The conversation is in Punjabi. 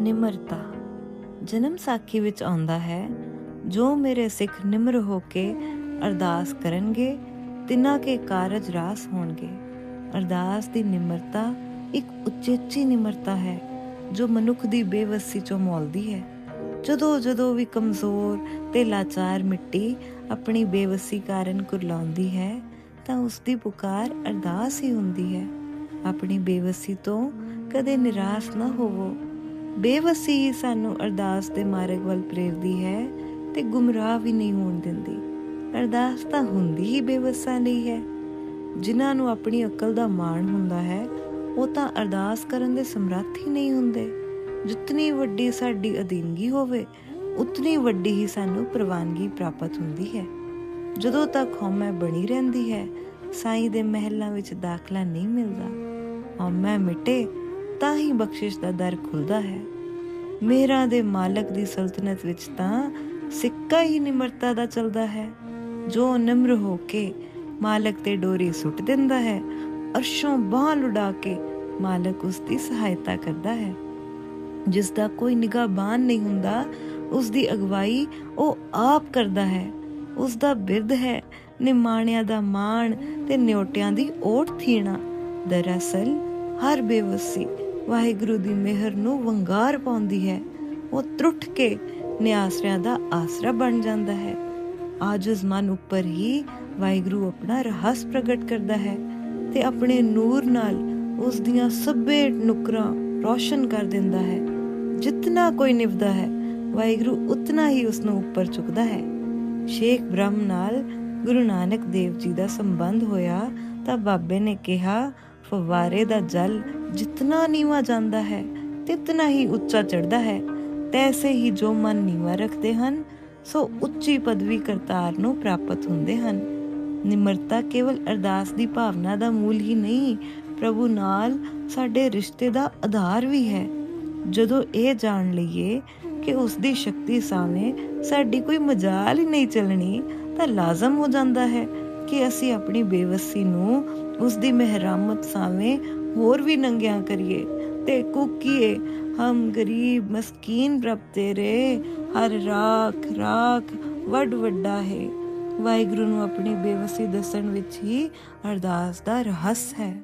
ਨਿਮਰਤਾ। ਜਨਮ ਸਾਖੀ ਵਿੱਚ ਆਉਂਦਾ ਹੈ, ਜੋ ਮੇਰੇ ਸਿੱਖ ਨਿਮਰ ਹੋ ਕੇ ਅਰਦਾਸ ਕਰਨਗੇ, ਤਿਨਾਂ ਕੇ ਕਾਰਜ ਰਾਸ ਹੋਣਗੇ। ਅਰਦਾਸ ਦੀ ਨਿਮਰਤਾ ਇੱਕ ਉਚੇਚੀ ਨਿਮਰਤਾ ਹੈ, ਜੋ ਮਨੁੱਖ ਦੀ ਬੇਵਸੀ ਚੋਂ ਮੌਲਦੀ ਹੈ। ਜਦੋਂ ਜਦੋਂ ਵੀ ਕਮਜ਼ੋਰ ਤੇ ਲਾਚਾਰ ਮਿੱਟੀ ਆਪਣੀ ਬੇਵਸੀ ਕਾਰਨ ਕੁਰਲਾਉਂਦੀ ਹੈ, ਤਾਂ ਉਸ ਦੀ ਪੁਕਾਰ ਅਰਦਾਸ ਹੀ ਹੁੰਦੀ ਹੈ। ਆਪਣੀ ਬੇਵਸੀ ਤੋਂ ਕਦੇ ਨਿਰਾਸ਼ ਨਾ ਹੋਵੋ। ਬੇਵਸੀ ਹੀ ਸਾਨੂੰ ਅਰਦਾਸ ਦੇ ਮਾਰਗ ਵੱਲ ਪ੍ਰੇਰਦੀ ਹੈ ਤੇ ਗੁੰਮਰਾਹ ਵੀ ਨਹੀਂ ਹੋਣ ਦਿੰਦੀ। ਅਰਦਾਸ ਤਾਂ ਹੁੰਦੀ ਹੀ ਬੇਵਸਾ ਨਹੀਂ ਹੈ। ਜਿਨ੍ਹਾਂ ਨੂੰ ਆਪਣੀ ਅਕਲ ਦਾ ਮਾਣ ਹੁੰਦਾ ਹੈ, ਉਹ ਤਾਂ ਅਰਦਾਸ ਕਰਨ ਦੇ ਸਮਰੱਥ ਹੀ ਨਹੀਂ ਹੁੰਦੇ। ਜਿਤਨੀ ਵੱਡੀ ਸਾਡੀ ਅਧੀਨਗੀ ਹੋਵੇ, ਉਤਨੀ ਵੱਡੀ ਹੀ ਸਾਨੂੰ ਪ੍ਰਵਾਨਗੀ ਪ੍ਰਾਪਤ ਹੁੰਦੀ ਹੈ। ਜਦੋਂ ਤੱਕ ਹਉਮੈ ਬਣੀ ਰਹਿੰਦੀ ਹੈ, ਸਾਈਂ ਦੇ ਮਹਿਲਾਂ ਵਿੱਚ ਦਾਖਲਾ ਨਹੀਂ ਮਿਲਦਾ। ਹਉਮੈ ਮਿਟੇ ਤਾਂ ਹੀ ਬਖਸ਼ਿਸ਼ ਦਾ ਦਰ ਖੁੱਲਦਾ ਹੈ। ਮੇਰਾ ਦੇ ਮਾਲਕ ਦੀ ਸਲਤਨਤ ਵਿੱਚ ਤਾਂ ਸਿੱਕਾ ਹੀ ਨਿਮਰਤਾ ਦਾ ਚੱਲਦਾ ਹੈ। ਜੋ ਨਿਮਰ ਹੋ ਕੇ ਮਾਲਕ ਤੇ ਡੋਰੀ ਸੁੱਟ ਦਿੰਦਾ ਹੈ, ਅਰਸ਼ੋਂ ਬਾਹ ਲੁਡਾ ਕੇ ਮਾਲਕ ਉਸ ਦੀ ਸਹਾਇਤਾ ਕਰਦਾ ਹੈ। ਜਿਸ ਦਾ ਕੋਈ ਨਿਗਾਹਬਾਨ ਨਹੀਂ ਹੁੰਦਾ, ਉਸ ਦੀ ਅਗਵਾਈ ਉਹ ਆਪ ਕਰਦਾ ਹੈ। ਉਸ ਦਾ ਬਿਰਧ ਹੈ ਨਿਮਾਣਿਆਂ ਦਾ ਮਾਣ ਤੇ ਨਿਉਟਿਆਂ ਦੀ ਓਟ ਥੀਣਾ। ਦਰਅਸਲ ਹਰ ਬੇਵਸੀ ਵਾਹਿਗੁਰੂ ਦੀ ਮਿਹਰ ਨੂੰ ਵੰਗਾਰ ਪਾਉਂਦੀ ਹੈ। ਉਹ ਤਰੁੱਠ ਕੇ ਨਿਆਸਰਿਆਂ ਦਾ ਆਸਰਾ ਬਣ ਜਾਂਦਾ ਹੈ। ਆਜਜ਼ ਮਨ ਉੱਪਰ ਹੀ ਵਾਹਿਗੁਰੂ ਆਪਣਾ ਰਹੱਸ ਪ੍ਰਗਟ ਕਰਦਾ ਹੈ ਤੇ ਆਪਣੇ ਨੂਰ ਨਾਲ ਉਸ ਦੀਆਂ ਸਭੇ ਨੁਕਰਾਂ ਰੋਸ਼ਨ ਕਰ ਦਿੰਦਾ ਹੈ। ਜਿੰਨਾ ਕੋਈ ਨਿਵਦਾ ਹੈ, ਵਾਹਿਗੁਰੂ ਉਤਨਾ ਹੀ ਉਸ ਨੂੰ ਉੱਪਰ ਚੁੱਕਦਾ ਹੈ। ਸ਼ੇਖ ਬ੍ਰਹਮ ਨਾਲ ਗੁਰੂ ਨਾਨਕ ਦੇਵ ਜੀ ਦਾ ਸੰਬੰਧ ਹੋਇਆ ਤਾਂ ਬਾਬੇ ਨੇ ਕਿਹਾ ਫਵਾਰੇ ਦਾ ਜਲ ਜਿਤਨਾ ਨੀਵਾ ਜਾਂਦਾ ਹੈ, ਤਿਤਨਾ ਹੀ ਉੱਚਾ ਚੜਦਾ ਹੈ। ਤੈਸੇ ਹੀ ਜੋ ਮਨ ਨੀਵਾ ਰੱਖਦੇ ਹਨ, ਸੋ ਉੱਚੀ ਪਦਵੀ ਕਰਤਾਰ ਨੂੰ ਪ੍ਰਾਪਤ ਹੁੰਦੇ ਹਨ। ਨਿਮਰਤਾ ਕੇਵਲ ਅਰਦਾਸ ਦੀ ਭਾਵਨਾ ਦਾ ਮੂਲ ਹੀ ਨਹੀਂ, ਪ੍ਰਭੂ ਨਾਲ ਸਾਡੇ ਰਿਸ਼ਤੇ ਦਾ ਆਧਾਰ ਵੀ ਹੈ। ਜਦੋਂ ਇਹ ਜਾਣ ਲਈਏ ਕਿ ਉਸ ਦੀ ਸ਼ਕਤੀ ਸਾਹਮਣੇ ਸਾਡੀ ਕੋਈ ਮਜਾਲ ਹੀ ਨਹੀਂ ਚੱਲਣੀ, ਤਾਂ ਲਾਜ਼ਮ ਹੋ ਜਾਂਦਾ ਹੈ। ਕਿ ਅਸੀਂ ਆਪਣੀ ਬੇਵਸੀ ਨੂੰ ਉਸ ਦੀ ਮਹਿਰਮਤ ਸਾਹਮਣੇ ਹੋਰ ਵੀ ਨੰਗਿਆਂ ਕਰੀਏ ਤੇ ਕੁਕੀਏ, ਹਮ ਗਰੀਬ ਮਸਕੀਨ ਰੱਬ ਤੇਰੇ, ਹਰ ਰਾਖ ਰਾਖ ਵੱਡ ਵੱਡਾ ਹੈ। ਵਾਹਿਗੁਰੂ ਨੂੰ ਆਪਣੀ ਬੇਵਸੀ ਦੱਸਣ ਵਿੱਚ ਹੀ ਅਰਦਾਸ ਦਾ ਰਹੱਸ ਹੈ।